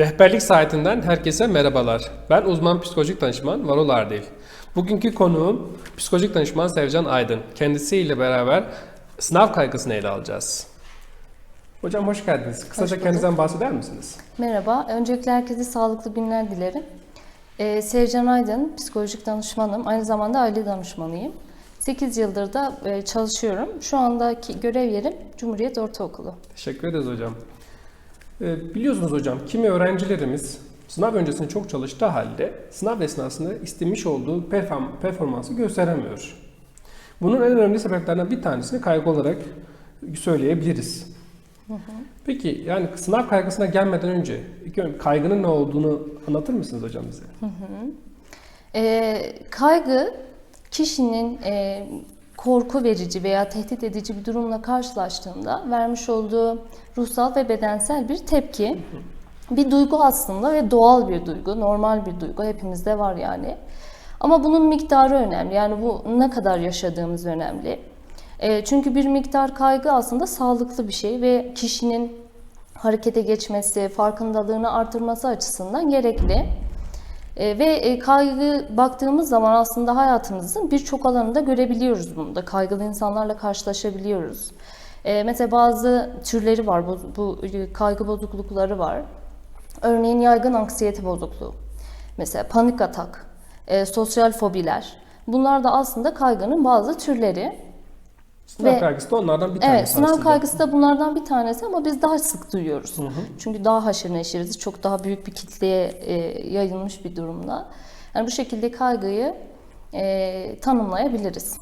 Rehberlik saatinden herkese merhabalar. Ben uzman psikolojik danışman Varol Ardil. Bugünkü konuğum psikolojik danışman Sevcan Aydın. Kendisiyle beraber sınav kaygısını ele alacağız. Hocam hoş geldiniz. Kısaca bulduk. kendinizden bahseder misiniz? Merhaba. Öncelikle herkese sağlıklı günler dilerim. Ee, Sevcan Aydın, psikolojik danışmanım. Aynı zamanda aile danışmanıyım. 8 yıldır da e, çalışıyorum. Şu andaki görev yerim Cumhuriyet Ortaokulu. Teşekkür ederiz hocam. Ee, biliyorsunuz hocam kimi öğrencilerimiz sınav öncesinde çok çalıştığı halde sınav esnasında istemiş olduğu perform- performansı gösteremiyor. Bunun en önemli sebeplerinden bir tanesini kaygı olarak söyleyebiliriz. Peki yani sınav kaygısına gelmeden önce kaygının ne olduğunu anlatır mısınız hocam bize? Ee, kaygı kişinin e, korku verici veya tehdit edici bir durumla karşılaştığında vermiş olduğu ruhsal ve bedensel bir tepki. Bir duygu aslında ve doğal bir duygu, normal bir duygu hepimizde var yani. Ama bunun miktarı önemli. Yani bu ne kadar yaşadığımız önemli. E, çünkü bir miktar kaygı aslında sağlıklı bir şey ve kişinin harekete geçmesi, farkındalığını artırması açısından gerekli. E, ve e, kaygı baktığımız zaman aslında hayatımızın birçok alanında görebiliyoruz bunu da. Kaygılı insanlarla karşılaşabiliyoruz. E, mesela bazı türleri var, bu, bu e, kaygı bozuklukları var. Örneğin yaygın anksiyete bozukluğu, mesela panik atak, e, sosyal fobiler. Bunlar da aslında kaygının bazı türleri. Sınav Ve- kaygısı da onlardan bir tanesi Evet, sınav aslında. kaygısı da bunlardan bir tanesi ama biz daha sık duyuyoruz. Çünkü daha haşır neşiriz, çok daha büyük bir kitleye e, yayılmış bir durumda. Yani bu şekilde kaygıyı e, tanımlayabiliriz.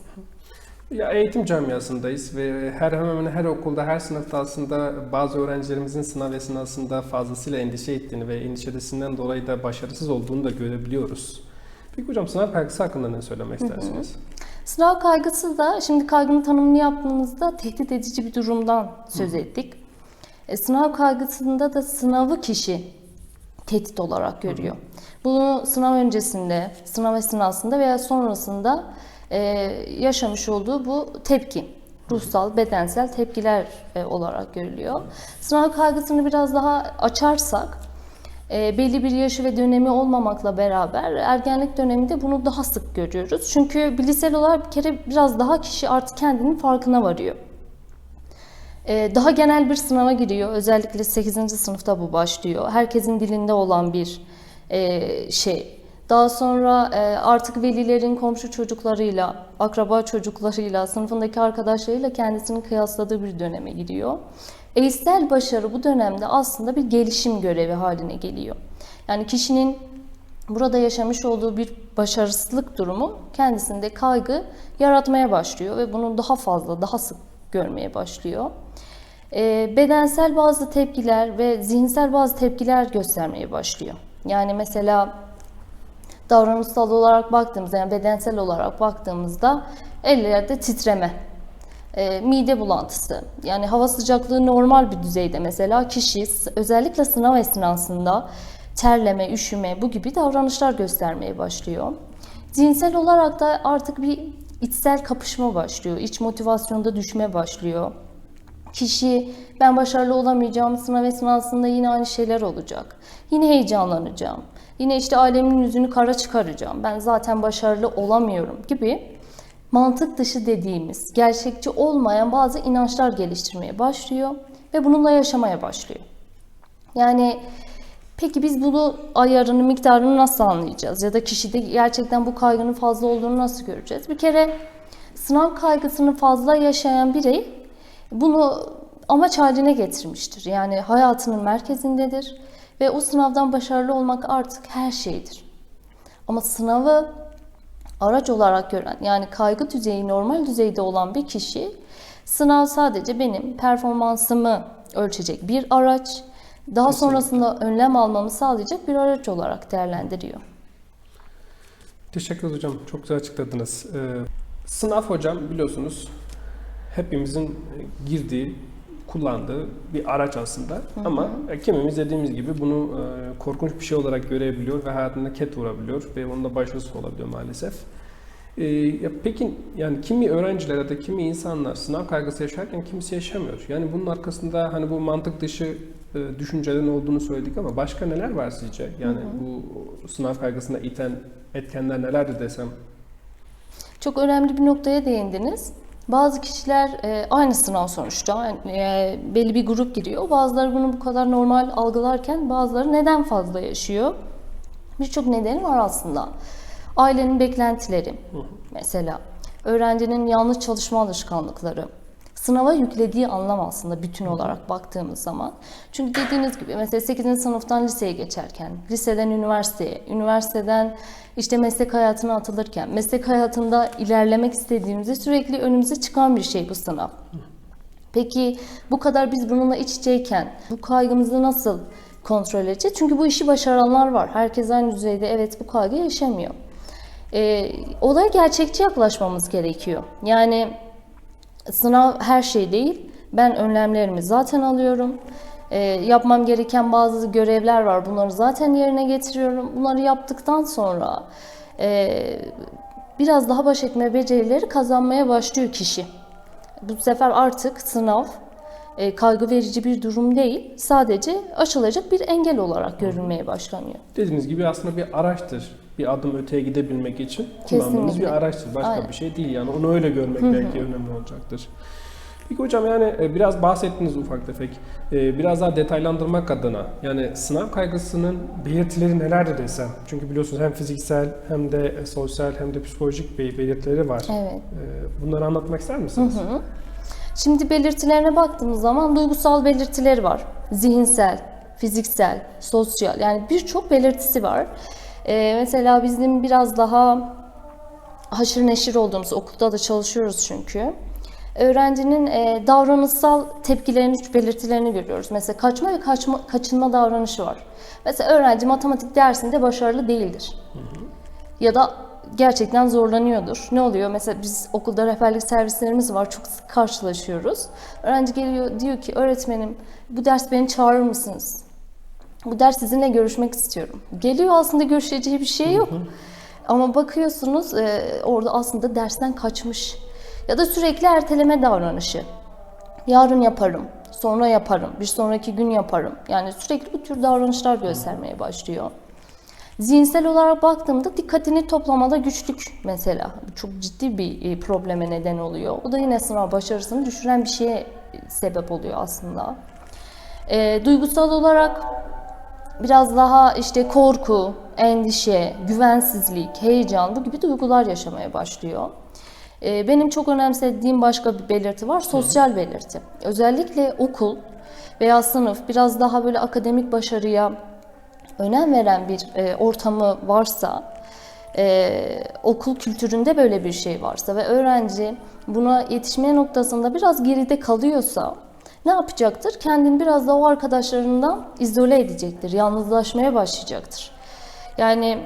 Ya eğitim camiasındayız ve her hemen her okulda, her sınıfta aslında bazı öğrencilerimizin sınav esnasında fazlasıyla endişe ettiğini ve endişesinden dolayı da başarısız olduğunu da görebiliyoruz. Peki hocam sınav kaygısı hakkında ne söylemek istersiniz? Sınav kaygısı da şimdi kaygının tanımını yaptığımızda tehdit edici bir durumdan söz ettik. E, sınav kaygısında da sınavı kişi tehdit olarak görüyor. Bunu sınav öncesinde, sınav esnasında veya sonrasında e, yaşamış olduğu bu tepki, ruhsal, bedensel tepkiler e, olarak görülüyor. Sınav kaygısını biraz daha açarsak, e, belli bir yaşı ve dönemi olmamakla beraber ergenlik döneminde bunu daha sık görüyoruz. Çünkü bilişsel olarak bir kere biraz daha kişi artık kendinin farkına varıyor. E, daha genel bir sınava giriyor. Özellikle 8. sınıfta bu başlıyor. Herkesin dilinde olan bir e, şey. Daha sonra e, artık velilerin komşu çocuklarıyla, akraba çocuklarıyla, sınıfındaki arkadaşlarıyla kendisini kıyasladığı bir döneme giriyor. Eğitsel başarı bu dönemde aslında bir gelişim görevi haline geliyor. Yani kişinin burada yaşamış olduğu bir başarısızlık durumu kendisinde kaygı yaratmaya başlıyor ve bunu daha fazla, daha sık görmeye başlıyor. Ee, bedensel bazı tepkiler ve zihinsel bazı tepkiler göstermeye başlıyor. Yani mesela davranışsal olarak baktığımızda, yani bedensel olarak baktığımızda ellerde titreme, e, mide bulantısı, yani hava sıcaklığı normal bir düzeyde mesela kişi özellikle sınav esnasında terleme, üşüme bu gibi davranışlar göstermeye başlıyor. Zihinsel olarak da artık bir içsel kapışma başlıyor, iç motivasyonda düşme başlıyor. Kişi ben başarılı olamayacağım sınav esnasında yine aynı şeyler olacak. Yine heyecanlanacağım. Yine işte ailemin yüzünü kara çıkaracağım. Ben zaten başarılı olamıyorum gibi mantık dışı dediğimiz, gerçekçi olmayan bazı inançlar geliştirmeye başlıyor ve bununla yaşamaya başlıyor. Yani peki biz bunu ayarını, miktarını nasıl anlayacağız? Ya da kişide gerçekten bu kaygının fazla olduğunu nasıl göreceğiz? Bir kere sınav kaygısını fazla yaşayan birey bunu amaç haline getirmiştir. Yani hayatının merkezindedir ve o sınavdan başarılı olmak artık her şeydir. Ama sınavı araç olarak gören yani kaygı düzeyi normal düzeyde olan bir kişi sınav sadece benim performansımı ölçecek bir araç, daha sonrasında önlem almamı sağlayacak bir araç olarak değerlendiriyor. Teşekkür hocam. Çok güzel açıkladınız. Ee, sınav hocam biliyorsunuz hepimizin girdiği, kullandığı bir araç aslında. Ama e, kimimiz dediğimiz gibi bunu e, korkunç bir şey olarak görebiliyor ve hayatında ket vurabiliyor ve onun da başarısız olabiliyor maalesef. Ee, ya peki yani kimi öğrenciler ya da kimi insanlar sınav kaygısı yaşarken kimisi yaşamıyor. Yani bunun arkasında hani bu mantık dışı e, düşüncelerin olduğunu söyledik ama başka neler var sizce? Yani bu sınav kaygısına iten etkenler nelerdi desem? Çok önemli bir noktaya değindiniz. Bazı kişiler e, aynı sınav sonuçta e, belli bir grup giriyor. Bazıları bunu bu kadar normal algılarken bazıları neden fazla yaşıyor? Birçok nedeni var aslında. Ailenin beklentileri mesela, öğrencinin yanlış çalışma alışkanlıkları, sınava yüklediği anlam aslında bütün olarak baktığımız zaman. Çünkü dediğiniz gibi mesela 8. sınıftan liseye geçerken, liseden üniversiteye, üniversiteden işte meslek hayatına atılırken, meslek hayatında ilerlemek istediğimizde sürekli önümüze çıkan bir şey bu sınav. Peki bu kadar biz bununla iç içeyken bu kaygımızı nasıl kontrol edeceğiz? Çünkü bu işi başaranlar var. Herkes aynı düzeyde evet bu kaygı yaşamıyor. Ee, olaya gerçekçi yaklaşmamız gerekiyor. Yani sınav her şey değil. Ben önlemlerimi zaten alıyorum. Ee, yapmam gereken bazı görevler var. Bunları zaten yerine getiriyorum. Bunları yaptıktan sonra e, biraz daha baş etme becerileri kazanmaya başlıyor kişi. Bu sefer artık sınav e, kaygı verici bir durum değil. Sadece aşılacak bir engel olarak görülmeye başlanıyor. Dediğiniz gibi aslında bir araçtır. Bir adım öteye gidebilmek için kullandığımız Kesinlikle. bir araçtır. Başka Aynen. bir şey değil yani. Onu öyle görmek belki önemli olacaktır. Peki hocam yani e, biraz bahsettiniz ufak tefek. E, Biraz daha detaylandırmak adına yani sınav kaygısının belirtileri nelerdir desem. Çünkü biliyorsunuz hem fiziksel hem de e, sosyal hem de psikolojik bir belirtileri var. Evet. Bunları anlatmak ister misiniz? Şimdi belirtilerine baktığımız zaman duygusal belirtileri var. Zihinsel, fiziksel, sosyal yani birçok belirtisi var. Ee, mesela bizim biraz daha haşır neşir olduğumuz okulda da çalışıyoruz çünkü. Öğrencinin e, davranışsal tepkilerini, belirtilerini görüyoruz. Mesela kaçma ve kaçma, kaçınma davranışı var. Mesela öğrenci matematik dersinde başarılı değildir. Ya da gerçekten zorlanıyordur. Ne oluyor? Mesela biz okulda rehberlik servislerimiz var. Çok sık karşılaşıyoruz. Öğrenci geliyor diyor ki öğretmenim bu ders beni çağırır mısınız? Bu ders sizinle görüşmek istiyorum. Geliyor aslında görüşeceği bir şey yok. Ama bakıyorsunuz e, orada aslında dersten kaçmış. Ya da sürekli erteleme davranışı. Yarın yaparım, sonra yaparım, bir sonraki gün yaparım. Yani sürekli bu tür davranışlar göstermeye başlıyor. Zihinsel olarak baktığımda dikkatini toplamada güçlük mesela. Çok ciddi bir e, probleme neden oluyor. O da yine sınav başarısını düşüren bir şeye sebep oluyor aslında. E, duygusal olarak biraz daha işte korku, endişe, güvensizlik, heyecan bu gibi duygular yaşamaya başlıyor. Ee, Benim çok önemsediğim başka bir belirti var, sosyal belirti. Özellikle okul veya sınıf biraz daha böyle akademik başarıya önem veren bir e, ortamı varsa, e, okul kültüründe böyle bir şey varsa ve öğrenci buna yetişme noktasında biraz geride kalıyorsa ne yapacaktır? Kendini biraz da o arkadaşlarından izole edecektir, yalnızlaşmaya başlayacaktır. Yani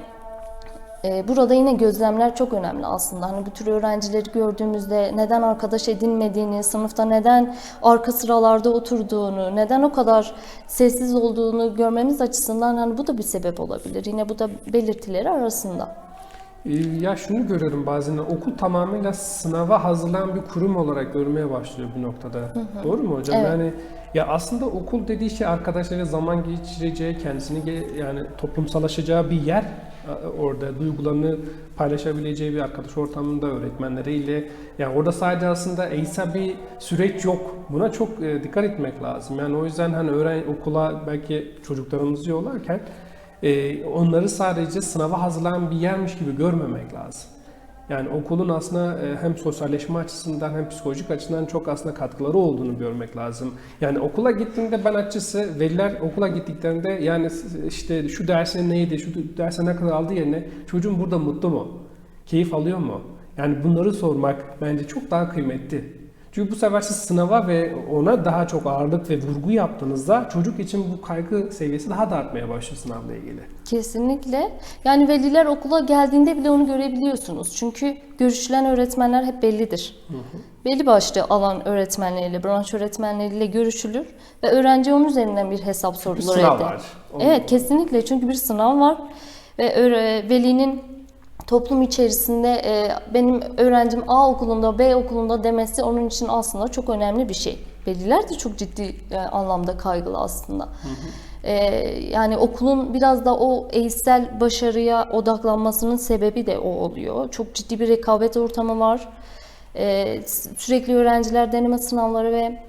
e, burada yine gözlemler çok önemli aslında. Hani bu tür öğrencileri gördüğümüzde neden arkadaş edinmediğini, sınıfta neden arka sıralarda oturduğunu, neden o kadar sessiz olduğunu görmemiz açısından hani bu da bir sebep olabilir. Yine bu da belirtileri arasında. Ee, Ya şunu görüyorum bazen okul tamamıyla sınava hazırlanan bir kurum olarak görmeye başlıyor bir noktada. Doğru mu hocam? Evet. Yani ya aslında okul dediği şey arkadaşlarıyla zaman geçireceği, kendisini yani toplumsalaşacağı bir yer orada duygularını paylaşabileceği bir arkadaş ortamında öğretmenleriyle yani orada sadece aslında eğitsel bir süreç yok. Buna çok e, dikkat etmek lazım. Yani o yüzden hani öğren okula belki çocuklarımızı yollarken e, onları sadece sınava hazırlanan bir yermiş gibi görmemek lazım. Yani okulun aslında e, hem sosyalleşme açısından hem psikolojik açıdan çok aslında katkıları olduğunu görmek lazım. Yani okula gittiğinde ben açısı veliler okula gittiklerinde yani işte şu dersin neydi, şu derse ne kadar aldı yerine çocuğum burada mutlu mu? Keyif alıyor mu? Yani bunları sormak bence çok daha kıymetli. Çünkü bu sefer siz sınava ve ona daha çok ağırlık ve vurgu yaptığınızda çocuk için bu kaygı seviyesi daha da artmaya başlıyor sınavla ilgili. Kesinlikle. Yani veliler okula geldiğinde bile onu görebiliyorsunuz. Çünkü görüşülen öğretmenler hep bellidir. Belli başlı alan öğretmenleriyle, branş öğretmenleriyle görüşülür ve öğrenci onun üzerinden bir hesap Bir sorulur sınav var. Evet kesinlikle çünkü bir sınav var ve velinin toplum içerisinde e, benim öğrencim A okulunda, B okulunda demesi onun için aslında çok önemli bir şey. Veliler de çok ciddi e, anlamda kaygılı aslında. E, yani okulun biraz da o eğitsel başarıya odaklanmasının sebebi de o oluyor. Çok ciddi bir rekabet ortamı var. E, sürekli öğrenciler deneme sınavları ve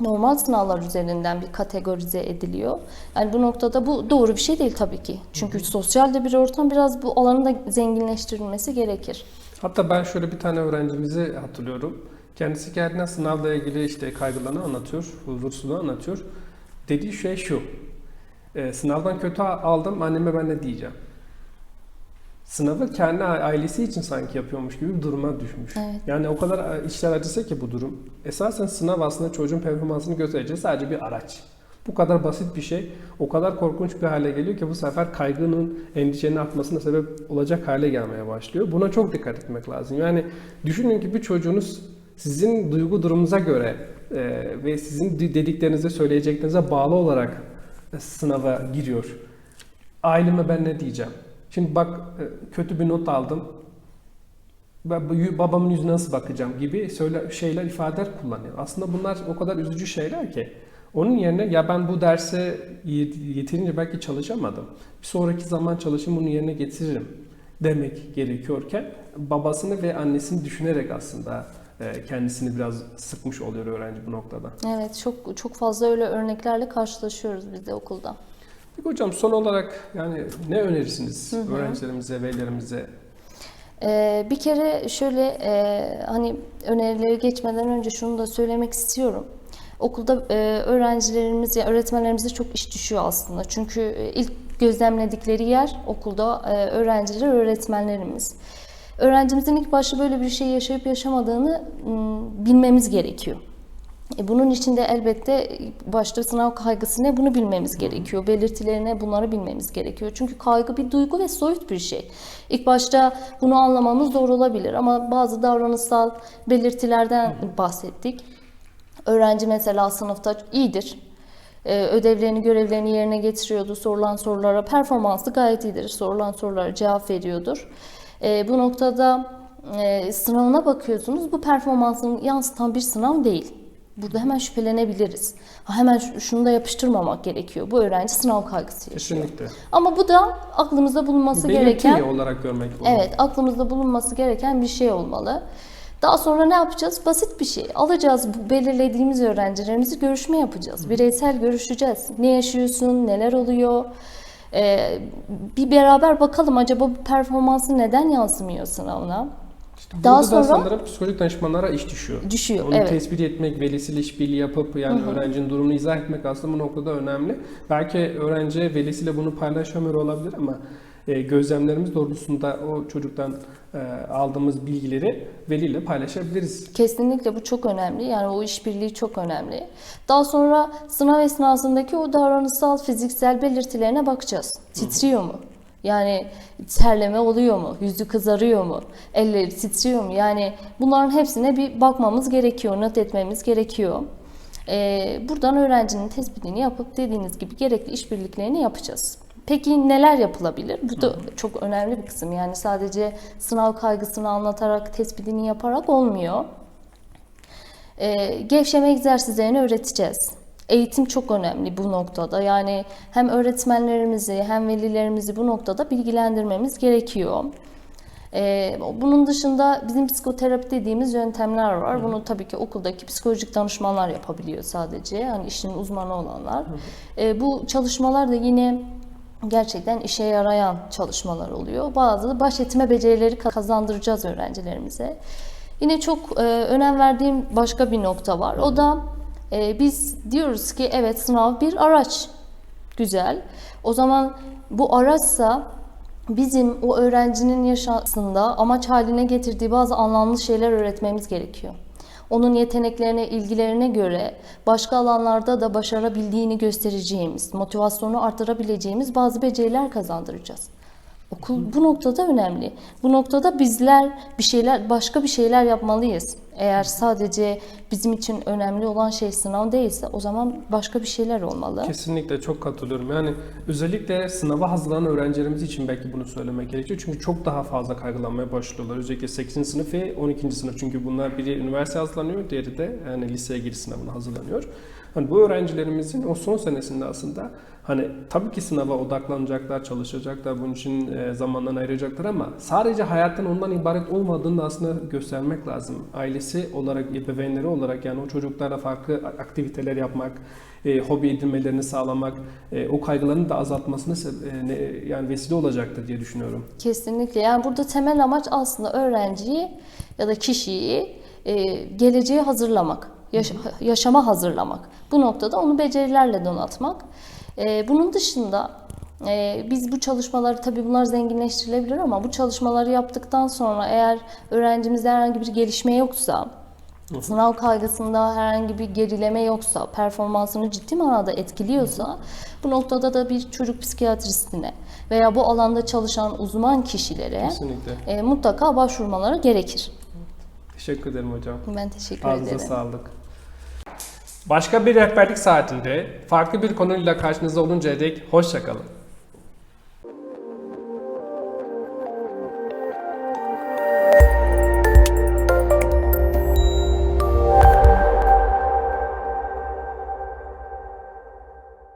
normal sınavlar üzerinden bir kategorize ediliyor. Yani bu noktada bu doğru bir şey değil tabii ki. Çünkü sosyal de bir ortam biraz bu alanın da zenginleştirilmesi gerekir. Hatta ben şöyle bir tane öğrencimizi hatırlıyorum. Kendisi geldiğinde sınavla ilgili işte kaygılarını anlatıyor, huzursuzluğu anlatıyor. Dediği şey şu. "E, sınavdan kötü aldım, anneme ben ne diyeceğim? Sınavı kendi ailesi için sanki yapıyormuş gibi bir duruma düşmüş. Evet. Yani o kadar işler acısı ki bu durum. Esasen sınav aslında çocuğun performansını göstereceği sadece bir araç. Bu kadar basit bir şey o kadar korkunç bir hale geliyor ki bu sefer kaygının, endişenin artmasına sebep olacak hale gelmeye başlıyor. Buna çok dikkat etmek lazım. Yani düşünün ki bir çocuğunuz sizin duygu durumunuza göre e, ve sizin dediklerinize, söyleyeceklerinize bağlı olarak e, sınava giriyor. Aileme ben ne diyeceğim? Şimdi bak e, kötü bir not aldım. Babamın yüzüne nasıl bakacağım gibi söyle şeyler ifadeler kullanıyor. Aslında bunlar o kadar üzücü şeyler ki. Onun yerine ya ben bu derse yet- yeterince belki çalışamadım. Bir sonraki zaman çalışayım bunu yerine getiririm demek gerekiyorken babasını ve annesini düşünerek aslında e, kendisini biraz sıkmış oluyor öğrenci bu noktada. Evet çok çok fazla öyle örneklerle karşılaşıyoruz biz de okulda. Peki hocam son olarak yani ne önerirsiniz öğrencilerimize, velilerimize? Ee, bir kere şöyle e, hani önerileri geçmeden önce şunu da söylemek istiyorum. Okulda e, öğrencilerimiz ya öğretmenlerimize çok iş düşüyor aslında. Çünkü e, ilk gözlemledikleri yer okulda e, öğrenciler, öğretmenlerimiz. Öğrencimizin ilk başta böyle bir şey yaşayıp yaşamadığını m, bilmemiz gerekiyor. E, Bunun için de elbette başta sınav kaygısı ne bunu bilmemiz gerekiyor. Belirtilerine bunları bilmemiz gerekiyor. Çünkü kaygı bir duygu ve soyut bir şey. İlk başta bunu anlamamız zor olabilir ama bazı davranışsal belirtilerden bahsettik. Öğrenci mesela sınıfta iyidir. Ee, ödevlerini, görevlerini yerine getiriyordu. Sorulan sorulara performansı gayet iyidir. Sorulan sorulara cevap veriyordur. Ee, bu noktada e, sınavına bakıyorsunuz. Bu performansını yansıtan bir sınav değil. Burada hemen şüphelenebiliriz. Ha, hemen şu- şunu da yapıştırmamak gerekiyor. Bu öğrenci sınav kaygısı yaşıyor. Kesinlikle. Ama bu da aklımızda bulunması Belirti gereken olarak görmek lazım. Evet, aklımızda bulunması gereken bir şey olmalı. Daha sonra ne yapacağız? Basit bir şey. Alacağız bu belirlediğimiz öğrencilerimizi görüşme yapacağız. Bireysel görüşeceğiz. Ne yaşıyorsun? Neler oluyor? Ee, bir beraber bakalım acaba bu performansı neden yansımıyor sınavına? İşte Daha burada da sonra- sanırım psikolojik danışmanlara iş düşüyor. Düşüyor, Onu evet. tespit etmek, velisiyle işbirliği yapıp yani öğrencinin durumunu izah etmek aslında bu noktada önemli. Belki öğrenci velisiyle bunu paylaşamıyor olabilir ama e, gözlemlerimiz doğrultusunda o çocuktan e, aldığımız bilgileri veliyle paylaşabiliriz. Kesinlikle bu çok önemli. Yani o işbirliği çok önemli. Daha sonra sınav esnasındaki o davranışsal, fiziksel belirtilerine bakacağız. Titriyor mu? Yani terleme oluyor mu? Yüzü kızarıyor mu? Elleri titriyor mu? Yani bunların hepsine bir bakmamız gerekiyor, not etmemiz gerekiyor. Ee, buradan öğrencinin tespitini yapıp dediğiniz gibi gerekli işbirliklerini yapacağız. Peki neler yapılabilir? Bu da çok önemli bir kısım. Yani sadece sınav kaygısını anlatarak, tespitini yaparak olmuyor. Ee, gevşeme egzersizlerini öğreteceğiz. Eğitim çok önemli bu noktada. Yani hem öğretmenlerimizi hem velilerimizi bu noktada bilgilendirmemiz gerekiyor. Ee, bunun dışında bizim psikoterapi dediğimiz yöntemler var. Bunu tabii ki okuldaki psikolojik danışmanlar yapabiliyor sadece. Yani işin uzmanı olanlar. Ee, bu çalışmalar da yine gerçekten işe yarayan çalışmalar oluyor. Bazı baş etme becerileri kazandıracağız öğrencilerimize. Yine çok e, önem verdiğim başka bir nokta var. O da e, biz diyoruz ki evet sınav bir araç. Güzel. O zaman bu araçsa bizim o öğrencinin yaşantısında amaç haline getirdiği bazı anlamlı şeyler öğretmemiz gerekiyor. Onun yeteneklerine, ilgilerine göre başka alanlarda da başarabildiğini göstereceğimiz, motivasyonu artırabileceğimiz bazı beceriler kazandıracağız. Okul bu noktada önemli. Bu noktada bizler bir şeyler, başka bir şeyler yapmalıyız. Eğer sadece bizim için önemli olan şey sınav değilse o zaman başka bir şeyler olmalı. Kesinlikle çok katılıyorum. Yani özellikle sınava hazırlanan öğrencilerimiz için belki bunu söylemek gerekiyor. Çünkü çok daha fazla kaygılanmaya başlıyorlar. Özellikle 8. sınıf ve 12. sınıf. Çünkü bunlar biri üniversite hazırlanıyor, diğeri de yani liseye giriş sınavına hazırlanıyor. Hani bu öğrencilerimizin o son senesinde aslında hani tabii ki sınava odaklanacaklar, çalışacaklar, bunun için e, zamanlarını ayıracaklar ama sadece hayatın ondan ibaret olmadığını da aslında göstermek lazım. Ailesi olarak, ebeveynleri olarak yani o çocuklarla farklı aktiviteler yapmak, e, hobi edinmelerini sağlamak, e, o kaygılarını da azaltmasına sebe- e, ne- yani vesile olacaktır diye düşünüyorum. Kesinlikle. Yani burada temel amaç aslında öğrenciyi ya da kişiyi e, geleceğe hazırlamak, yaş- yaşama hazırlamak. Bu noktada onu becerilerle donatmak. E, bunun dışında e, biz bu çalışmaları tabii bunlar zenginleştirilebilir ama bu çalışmaları yaptıktan sonra eğer öğrencimizde herhangi bir gelişme yoksa, sınav kaygısında herhangi bir gerileme yoksa, performansını ciddi manada etkiliyorsa bu noktada da bir çocuk psikiyatristine veya bu alanda çalışan uzman kişilere Kesinlikle. e, mutlaka başvurmaları gerekir. Teşekkür ederim hocam. Ben teşekkür Ağzınıza ederim. sağlık. Başka bir rehberlik saatinde farklı bir konuyla karşınızda oluncaya dek hoşçakalın.